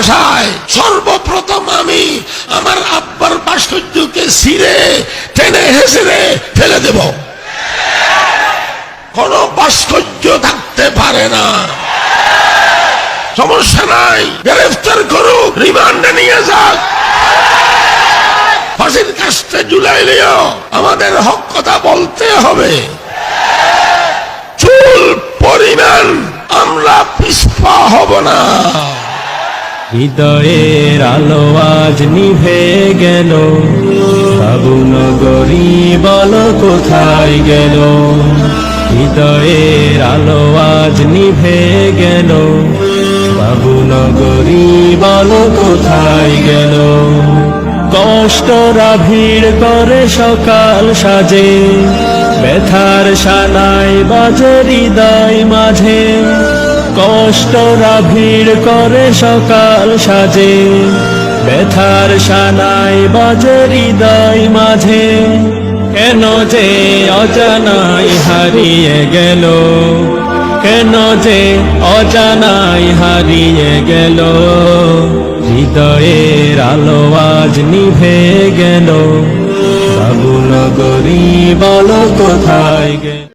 বসায় সর্বপ্রথম আমি আমার আব্বার ভাস্কর্যকে ছিঁড়ে, টেনে হেসেড়ে ফেলে দেব। কোন ভাস্কর্য থাকতে পারে না। সমস্যা নাই, গ্রেফতার করুক, রিমান্ডে নিয়ে যাক। ফাঁসির কাজটা জুলাইলেও আমাদের হক কথা বলতে হবে। চুল পরিমাণ আমরা পিছপা হব না। হৃদয়ের আলো আজ নিভে গেল। বাবু নগরী বল কোথায় গেল? হৃদয়ের আলো আজ নিভে গেল। বাবু নগরী বল কোথায় গেল? কষ্টরা ভিড় করে সকাল সাজে। ব্যথার সানাই বাজে হৃদয় মাঝে। কষ্টরা ভিড় করে সকাল সাজে। ব্যথার সানাই বাজে হৃদয় মাঝে। কেন যে অজানাই হারিয়ে গেল? কেন যে অজানাই হারিয়ে গেল? হৃদয়ের আলো আজ নিভে গেল। বাবু নগরী বলো কোথায় গেল